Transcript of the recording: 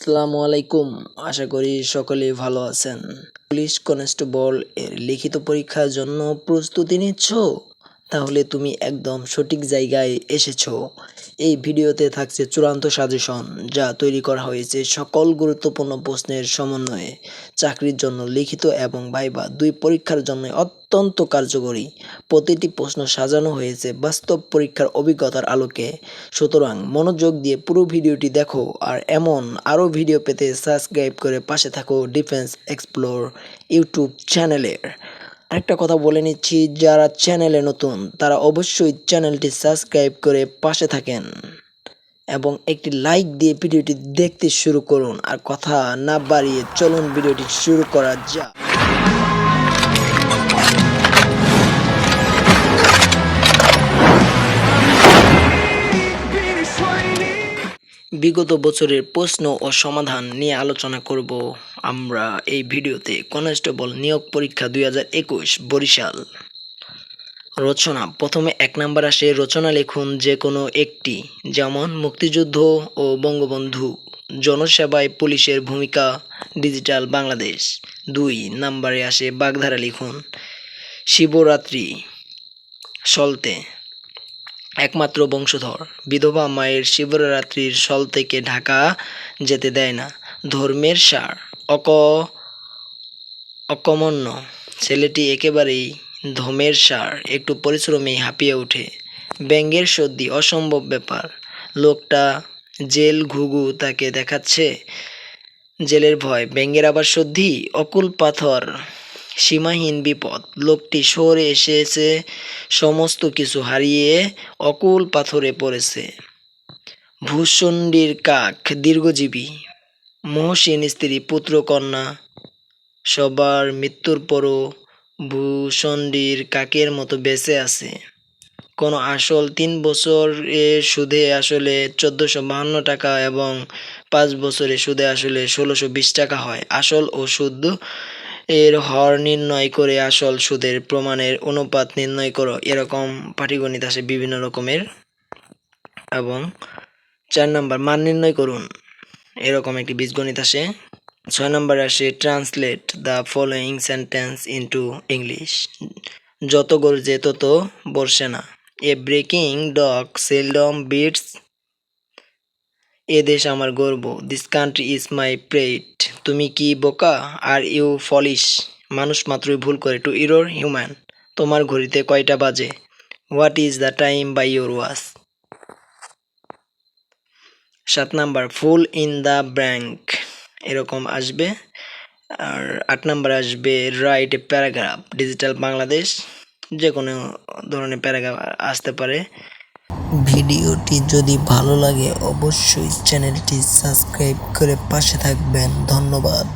আসসালামু আলাইকুম। আশা করি সকলে ভালো আছেন। পুলিশ কনস্টেবল এর লিখিত পরীক্ষার জন্য প্রস্তুতি নিচ্ছ? তাহলে তুমি একদম সঠিক জায়গায় এসেছ। এই ভিডিওতে থাকছে চূড়ান্ত সাজেশন, যা তৈরি করা হয়েছে সকল গুরুত্বপূর্ণ প্রশ্নের সমন্বয়ে। চাকরির জন্য লিখিত এবং ভাইবা দুই পরীক্ষার জন্য অত্যন্ত কার্যকরী। প্রতিটি প্রশ্ন সাজানো হয়েছে বাস্তব পরীক্ষার অভিজ্ঞতার আলোকে। সুতরাং মনোযোগ দিয়ে পুরো ভিডিওটি দেখো আর এমন আরও ভিডিও পেতে সাবস্ক্রাইব করে পাশে থাকো ডিফেন্স এক্সপ্লোর ইউটিউব চ্যানেলের। আরেকটা কথা বলে নিচ্ছি, যারা চ্যানেলে নতুন, তারা অবশ্যই চ্যানেলটি সাবস্ক্রাইব করে পাশে থাকেন এবং একটি লাইক দিয়ে ভিডিওটি দেখতে শুরু করুন। আর কথা না বাড়িয়ে চলুন ভিডিওটি শুরু করা যাক। বিগত বছরের প্রশ্ন ও সমাধান নিয়ে আলোচনা করব। আমরা এই ভিডিওতে কনস্টেবল নিয়োগ পরীক্ষা দুই হাজার একুশ বরিশাল। রচনা, প্রথমে এক নাম্বার আসে, রচনা লিখুন যে কোনো একটি, যেমন মুক্তিযুদ্ধ ও বঙ্গবন্ধু, জনসেবায় পুলিশের ভূমিকা, ডিজিটাল বাংলাদেশ। দুই নাম্বারে আসে, বাগধারা লিখুন, শিবরাত্রি, সলতে, একমাত্র বংশধর, বিধবা মায়ের শিবরাত্রির সল থেকে ঢাকা যেতে দেয় না, ধর্মের সার। অক, অকমন্য। ছেলেটি একেবারেই ধমের সার, একটু পরিশ্রমে হাঁপিয়ে ওঠে। ব্যাঙ্গের সর্দি অসম্ভব ব্যাপার। লোকটা জেল ঘুঘু তাকে দেখাচ্ছে। জেলের ভয়। ব্যাঙ্গের আবার সর্দি? অকুল পাথর, সীমাহীন বিপদ। লোকটি শহরে এসেছে, সমস্ত কিছু হারিয়ে অকুল পাথরে পড়েছে। ভূষণ্ডির কাক, দীর্ঘজীবী। মহসীন স্ত্রী, পুত্র, কন্যা। সবার মৃত্যুর পরও ভূষণ্ডির কাকের মতো বেঁচে আছে। কোনো আসল তিন বছর সুদে আসলে চোদ্দোশো বাহান্ন টাকা এবং পাঁচ বছরে সুদে আসলে ষোলোশো বিশ টাকা হয়। আসল ও সুদ এর হর নির্ণয় করে আসল সুদের প্রমাণের অনুপাত নির্ণয় করো। এরকম পাটিগণিত আসে বিভিন্ন রকমের। এবং চার নাম্বার, মান নির্ণয় করুন। এরকম একটি বীজগণিত আসে। ছয় নম্বর আসে translate the following sentence into English যত গর্জে তত বর্ষে না। A barking dog seldom bites এ দেশ আমার গর্ব। This country is my pride তুমি কি বোকা? আর ইউ ফলিশ মানুষ মাত্রই ভুল করে। টু ইউরোর হিউম্যান তোমার ঘড়িতে কয়টা বাজে? What is the time by your watch সাত number, fill in the blank এরকম আসবে। আর আট নাম্বার আসবে, write a paragraph, digital Bangladesh. যে কোনো ধরনের প্যারাগ্রাফ আসতে পারে। ভিডিওটি যদি ভালো লাগে, অবশ্যই চ্যানেলটি সাবস্ক্রাইব করে পাশে থাকবেন। ধন্যবাদ।